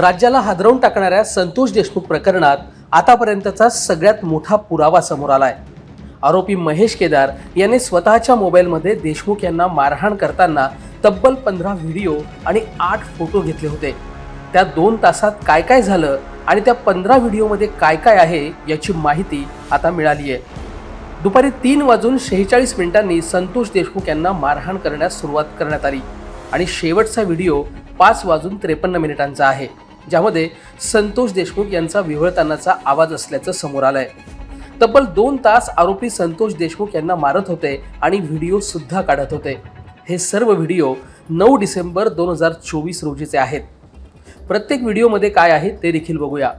राज्याला हादरवून टाकणाऱ्या संतोष देशमुख प्रकरणात आतापर्यंतचा सगळ्यात मोठा पुरावा समोर आलाय. आरोपी महेश केदार याने स्वतःच्या मोबाईलमध्ये देशमुख यांना मारहाण करताना तब्बल पंधरा व्हिडिओ आणि आठ फोटो घेतले होते. त्या दोन तासात काय काय झालं आणि त्या पंधरा व्हिडिओमध्ये काय काय आहे याची माहिती आता मिळाली आहे दुपारी तीन वाजून शेहेचाळीस मिनिटांनी संतोष देशमुख यांना मारहाण करण्यास सुरुवात करण्यात आली आणि शेवटचा व्हिडिओ पाच वाजून त्रेपन्न मिनिटांचा आहे. ज्यामध्ये संतोष देशमुख यांचा विव्हळतानाचा आवाज असल्याचं समोर आलंय. तब्बल दोन तास आरोपी संतोष देशमुख यांना मारत होते आणि व्हिडिओ सुद्धा काढत होते. हे सर्व व्हिडिओ नऊ डिसेंबर दोन हजार चोवीस रोजीचे आहेत. प्रत्येक व्हिडिओमध्ये काय आहे ते देखील बघूया.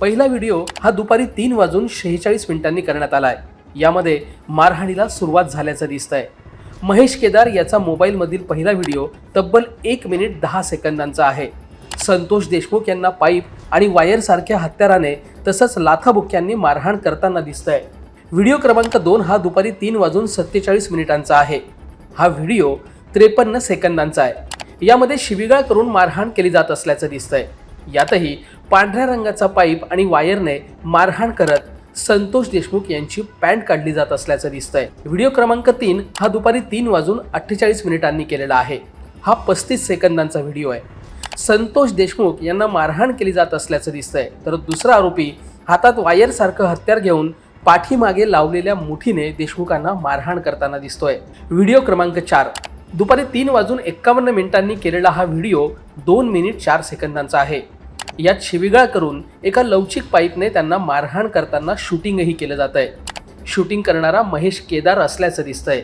पहिला व्हिडिओ हा दुपारी तीन वाजून शेहेचाळीस मिनिटांनी करण्यात आला आहे यामध्ये मारहाणीला सुरुवात झाल्याचं दिसतंय. महेश केदार याचा मोबाईलमधील पहिला व्हिडिओ तब्बल एक मिनिट दहा सेकंदांचा आहे. संतोष देशमुख यांना पाईप आणि वायरसारख्या हत्याराने तसंच लाथाबुक्यांनी मारहाण करताना दिसतंय. व्हिडिओ क्रमांक दोन हा दुपारी तीन वाजून सत्तेचाळीस मिनिटांचा आहे. हा व्हिडिओ त्रेपन्न सेकंदांचा आहे. यामध्ये शिबिगाळ करून मारहाण केली जात असल्याचं दिसतंय. यातही पांढऱ्या रंगाचा पाईप आणि वायरने मारहाण करत संतोष देशमुख यांची पॅन्ट काढली जात असल्याचं दिसतंय. व्हिडिओ क्रमांक तीन हा दुपारी तीन वाजून अठ्ठेचाळीस मिनिटांनी केलेला आहे. हा पस्तीस सेकंदांचा व्हिडिओ आहे. संतोष देशमुख यांना मारहाण केली जात असल्याचं दिसतंय. तर दुसरा आरोपी हातात वायरसारखं हत्यार घेऊन पाठीमागे लावलेल्या मुठीने देशमुखांना मारहाण करताना दिसतोय. व्हिडिओ क्रमांक चार. दुपारी तीन वाजून एक्कावन्न मिनिटांनी केलेला हा व्हिडिओ दोन मिनिट चार सेकंदांचा आहे. यात शिविगाळ करून एका लवचिक पाईपने त्यांना मारहाण करताना शूटिंगही केलं जात आहे शूटिंग करणारा महेश केदार असल्याचं दिसतंय.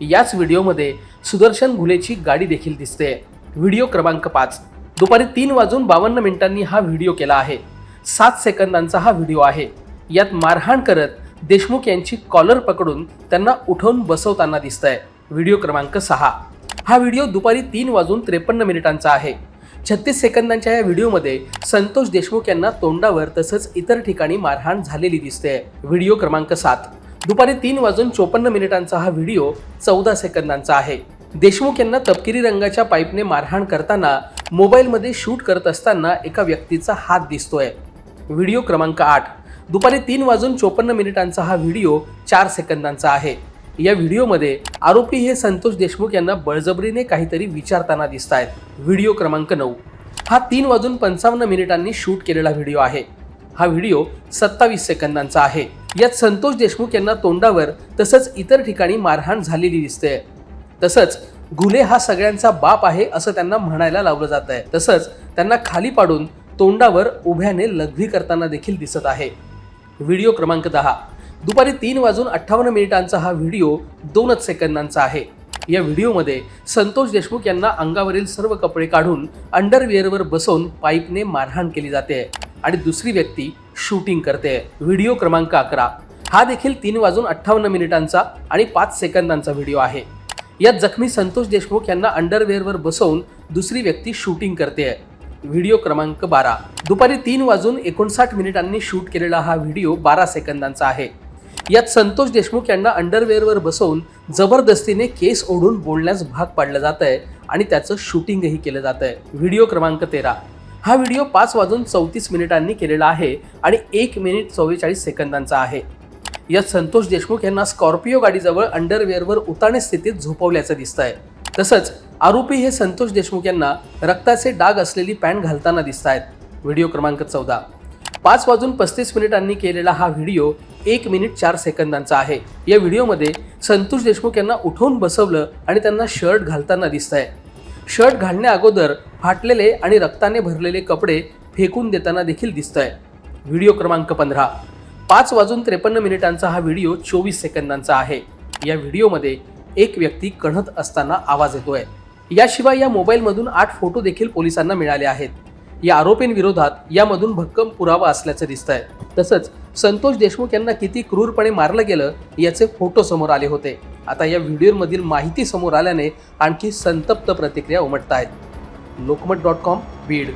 याच व्हिडिओमध्ये सुदर्शन घुलेची गाडी देखील दिसते व्हिडिओ क्रमांक पाच. दुपारी तीन वाजून बावन्न मिनिटांनी हा व्हिडिओ केला आहे. सात सेकंदांचा हा व्हिडिओ आहे. यात मारहाण करत देशमुख यांची कॉलर पकडून त्यांना उठवून बसवताना दिसतंय. व्हिडिओ क्रमांक सहा. हा व्हिडिओ दुपारी तीन वाजून त्रेपन्न मिनिटांचा आहे. छत्तीस सेकंदांच्या या व्हिडिओमध्ये संतोष देशमुख यांना तोंडावर तसंच इतर ठिकाणी मारहाण झालेली दिसते व्हिडिओ क्रमांक सात. दुपारी तीन वाजून चोपन्न मिनिटांचा हा व्हिडिओ चौदा सेकंदांचा आहे. देशमुख यांना तपकिरी रंगाच्या पाईपने मारहाण करताना मोबाईलमध्ये शूट करत असताना एका व्यक्तीचा हात दिसतोय. व्हिडिओ क्रमांक आठ. दुपारी तीन वाजून चोपन्न मिनिटांचा हा व्हिडिओ चार सेकंदांचा आहे. या व्हिडिओमध्ये आरोपी हे संतोष देशमुख यांना बळजबरीने काहीतरी विचारताना दिसत आहेत व्हिडिओ क्रमांक नऊ. हा तीन वाजून पंचावन्न मिनिटांनी शूट केलेला व्हिडिओ आहे. हा व्हिडिओ सत्तावीस सेकंदांचा आहे. यात संतोष देशमुख यांना तोंडावर तसंच इतर ठिकाणी मारहाण झालेली दिसते तसंच घुले हा सगळ्यांचा बाप आहे असं त्यांना म्हणायला लावलं जात आहे. तसंच त्यांना खाली पाडून तोंडावर उभ्याने लघवी करताना देखील दिसत आहे. व्हिडिओ क्रमांक दहा. दुपारी तीन वाजून अठ्ठावन्न मिनिटांचा हा व्हिडिओ दोनच सेकंदांचा आहे. या व्हिडिओमध्ये संतोष देशमुख यांना अंगावरील सर्व कपडे काढून अंडरविअरवर बसवून पाईपने मारहाण केली जाते आणि दुसरी व्यक्ती शूटिंग करते. व्हिडिओ क्रमांक अकरा. हा देखील तीन वाजून अठ्ठावन्न मिनिटांचा आणि पाच सेकंदांचा व्हिडिओ आहे. यात जखमी संतोष देशमुख यांना अंडरवेअरवर बसवून दुसरी व्यक्ती शूटिंग करते व्हिडिओ क्रमांक बारा. दुपारी तीन वाजून एकोणसाठ मिनिटांनी शूट केलेला हा व्हिडिओ बारा सेकंदांचा आहे. यात संतोष देशमुख यांना अंडरवेअरवर बसवून जबरदस्तीने केस ओढून बोलण्यास भाग पाडलं जात आहे आणि त्याचं शूटिंगही केलं जात आहे. व्हिडिओ क्रमांक तेरा. हा व्हिडिओ पाच वाजून चौतीस मिनिटांनी केलेला आहे आणि एक मिनिट चव्वेचाळीस सेकंदांचा आहे. यात संतोष देशमुख यांना स्कॉर्पिओ गाडीजवळ अंडरवेअरवर उताणे स्थितीत झोपवल्याचं दिसत आहे तसंच आरोपी हे संतोष देशमुख यांना रक्ताचे डाग असलेली पॅन्ट घालताना दिसत आहेत व्हिडिओ क्रमांक चौदा. पाच वाजून पस्तीस मिनिटांनी केलेला हा व्हिडिओ एक मिनिट चार सेकंदांचा आहे. या व्हिडिओमध्ये संतोष देशमुख यांना उठवून बसवलं आणि त्यांना शर्ट घालताना दिसत आहे शर्ट घालण्या अगोदर फाटलेले आणि रक्ताने भरलेले कपडे फेकून देताना देखील दिसत आहे व्हिडिओ क्रमांक पंधरा. पाच वाजून त्रेपन्न मिनिटांचा हा व्हिडिओ चोवीस सेकंदांचा आहे. या व्हिडिओमध्ये एक व्यक्ती कढत असताना आवाज येतोय. याशिवाय या मोबाईलमधून आठ फोटो देखील पोलिसांना मिळाले आहेत. या आरोपींविरोधात यामधून भक्कम पुरावा असल्याचं दिसत आहे तसंच संतोष देशमुख यांना किती क्रूरपणे मारलं गेलं याचे फोटो समोर आले होते. आता या व्हिडिओमधील माहिती समोर आल्याने आणखी संतप्त प्रतिक्रिया उमटत आहेत लोकमत डॉट कॉम बीड.